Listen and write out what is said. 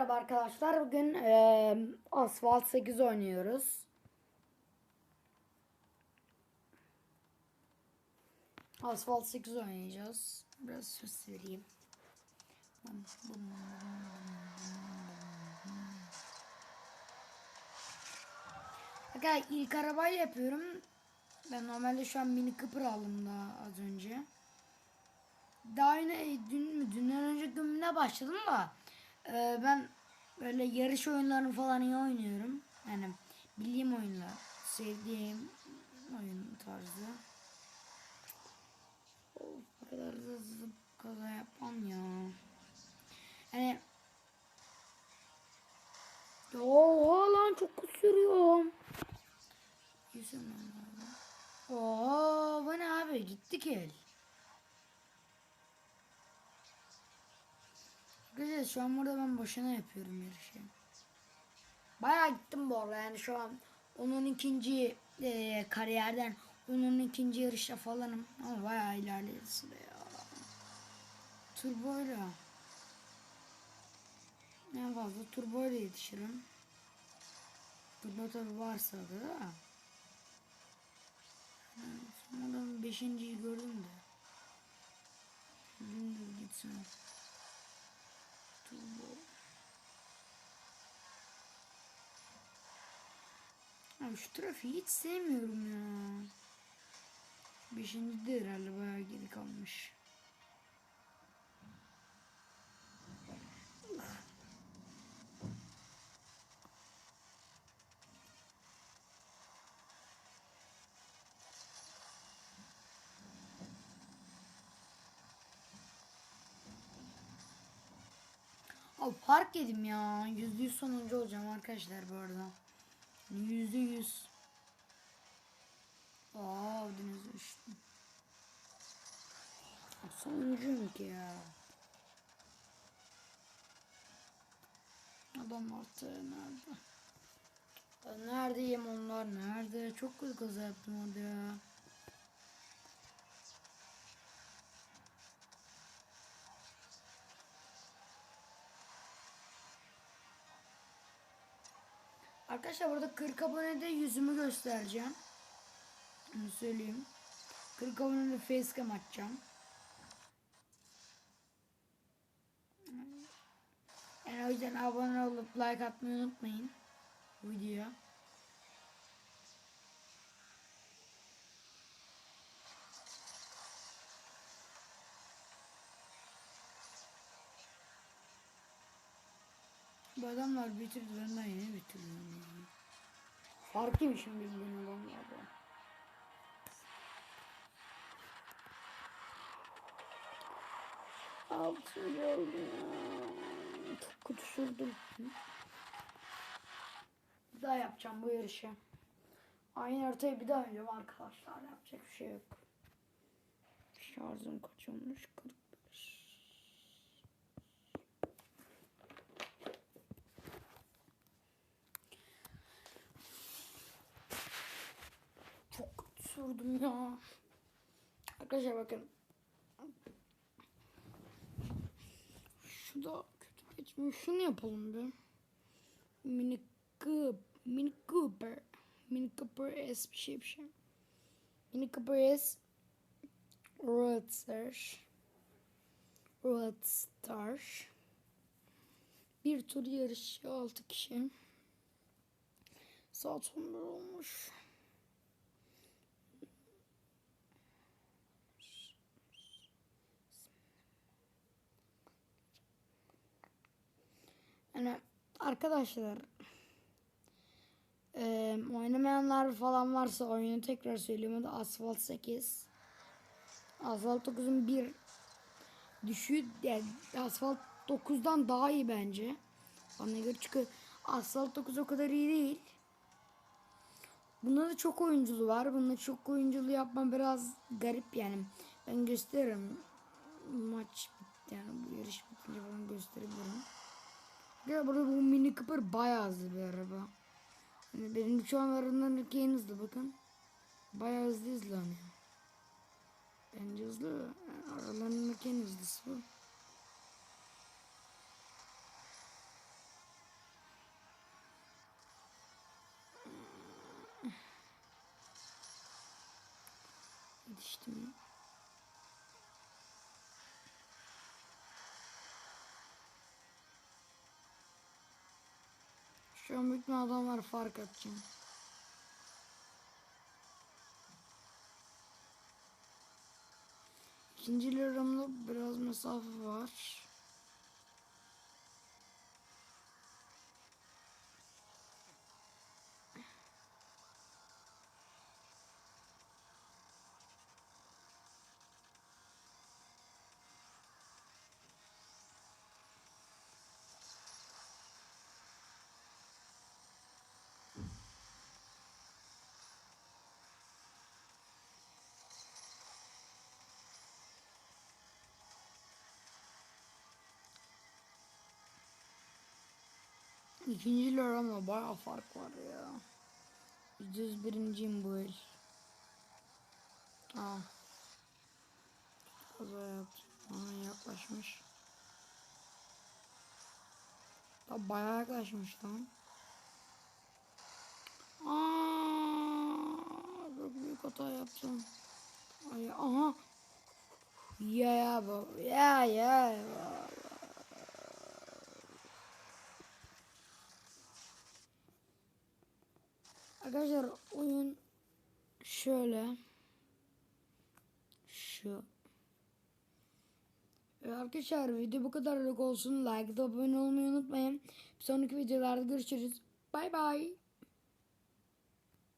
merhaba arkadaşlar. Bugün eee Asphalt 8 oynuyoruz. Asphalt 8 oynayacağız. Biraz ses vereyim. Arkadaşlar ilk arabayla yapıyorum. Ben normalde şu an mini Cooper aldım daha az önce. Daha yine dün mü dünden önce gününe başladım da e, ben böyle yarış oyunlarını falan iyi oynuyorum. Yani bildiğim oyunlar, sevdiğim oyun tarzı. Of, bu kadar da hızlı kaza yapmam ya. Yani Oha lan çok sürüyorum. Yüzüm lan. Oo bu ne abi gittik el. Arkadaşlar şu an burada ben boşuna yapıyorum yarışı. Bayağı gittim bu arada yani şu an onun ikinci e, kariyerden onun ikinci yarışta falanım ama bayağı ilerleriz ya. Turboyla. En fazla turboyla yetişirim. Turbo tabi varsa da. Yani sonradan beşinciyi gördüm de. Dümdüz gitsin. Abi şu trafiği hiç sevmiyorum ya. Beşinci de herhalde bayağı geri kalmış. Abi park yedim ya. Yüzde yüz sonuncu olacağım arkadaşlar bu arada. Yüzde yüz. Aa denize düştüm. Sonuncuyum ki ya. Adam artık nerede? Neredeyim onlar nerede? Çok kötü kaza yaptım orada ya. Arkadaşlar burada 40 abonede yüzümü göstereceğim. Onu söyleyeyim. 40 abonede facecam açacağım. Yani o yüzden abone olup like atmayı unutmayın. Videoya. Bu adamlar bitirdi ben daha yeni bitiriyorum yani. Farklıymışım bildiğin adamlardan. Altı oldu ya. Çok kötü sürdüm. Bir daha yapacağım bu yarışı. Aynı haritayı bir daha oynayacağım arkadaşlar. Yapacak bir şey yok. Şarjım kaç olmuş? 45. Çok kötü sürdüm ya. Arkadaşlar bakın. Şu da kötü geçmiyor. Şunu yapalım bir. Mini Cooper. Mini Cooper. Mini Cooper S bir şey bir şey. Mini Cooper S. Roadster. Roadstar. Bir tur yarışı 6 kişi. Saat 11 olmuş. Yani arkadaşlar e, oynamayanlar falan varsa oyunu tekrar söyleyeyim. O da Asphalt 8. Asphalt 9'un bir düşüğü yani Asphalt 9'dan daha iyi bence. Bana göre çünkü Asphalt 9 o kadar iyi değil. Bunda da çok oyunculu var. Bunda çok oyunculu yapma biraz garip yani. Ben gösteririm. Maç yani bu yarış bitince falan gösterebilirim. Ya burada bu mini Cooper bayağı hızlı bir araba. Hani benim şu an aralarındaki en hızlı bakın. Bayağı hızlı hızlanıyor. Bence hızlı. Aralarındaki en hızlısı bu. Yetiştim ya. Şu an bütün adamlar fark atacağım. İkinci liramda biraz mesafe var. İkinci liramda bayağı fark var ya. Yüz birinciyim bu el. Aa. Kaza yaptım. Aa, yaklaşmış. Da bayağı yaklaşmış lan. Aa, çok büyük hata yaptım. Ay, aha. Ya ya bu. Ya ya. Arkadaşlar oyun şöyle. Şu. Ve Arkadaşlar video bu kadarlık olsun. Like da abone olmayı unutmayın. Bir sonraki videolarda görüşürüz. Bay bay.